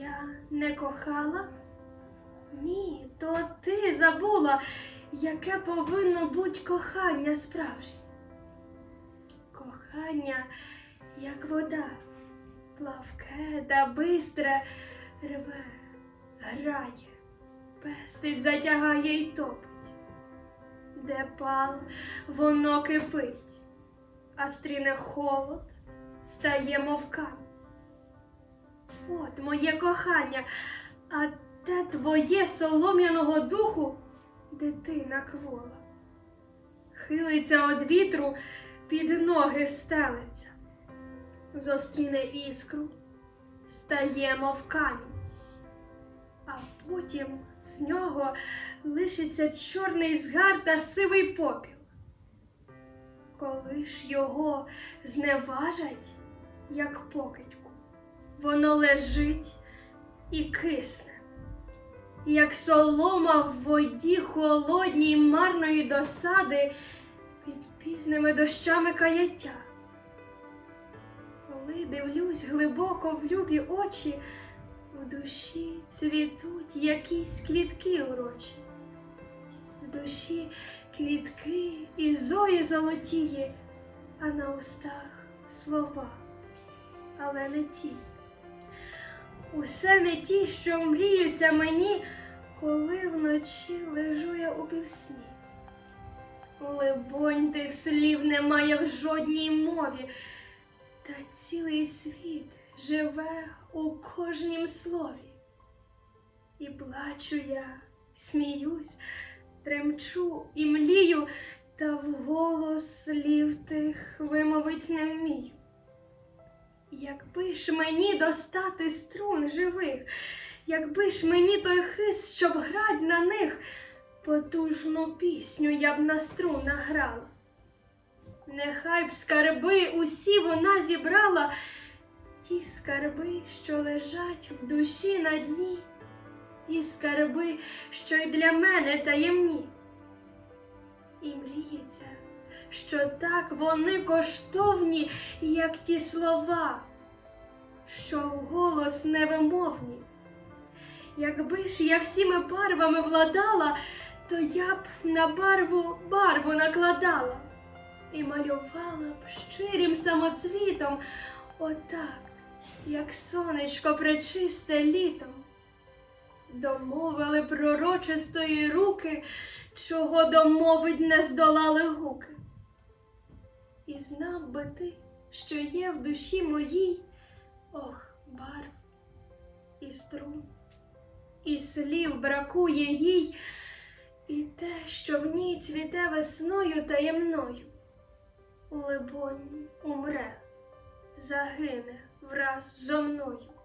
я не кохала? Ні, то ти забула, яке повинно бути кохання справжнє. Кохання, як вода, плавке та бистре рве, грає, пестить, затягає й топить. Де пал, воно кипить, а стріне холод, стає мов. От моє кохання, а те твоє солом'яного духу дитина квола. Хилиться од вітру, під ноги стелиться, зостріне іскру, стає мов камінь, а потім з нього лишиться чорний згар та сивий попіл. Коли ж його зневажать, як покидьку, воно лежить і кисне, як солома в воді холодній марної досади під пізними дощами каяття. Коли дивлюсь глибоко в любі очі, в душі цвітуть якісь квітки урочі. В душі квітки і зої золотії, а на устах слова, але не ті. Усе не ті, що мріються мені, коли вночі лежу я у півсні. Либонь, тих слів немає в жодній мові, та цілий світ живе у кожнім слові. І плачу я, сміюсь, тремчу і млію, та вголос слів тих вимовить не вмію. Якби ж мені достати струн живих, якби ж мені той хист, щоб грать на них, потужну пісню я б на струнах грала. Нехай б скарби усі вона зібрала, ті скарби, що лежать в душі на дні, ті скарби, що й для мене таємні. І мріється, що так вони коштовні, як ті слова, що вголос невимовні. Якби ж я всіми барвами владала, то я б на барву барву накладала і малювала б щирим самоцвітом, отак, як сонечко пречисте літом. Домовили пророчистої руки, чого домовить не здолали гуки. І знав би ти, що є в душі моїй, ох, барв і струн, і слів бракує їй, і те, що в ній цвіте весною таємною, либонь, умре, загине враз зо мною.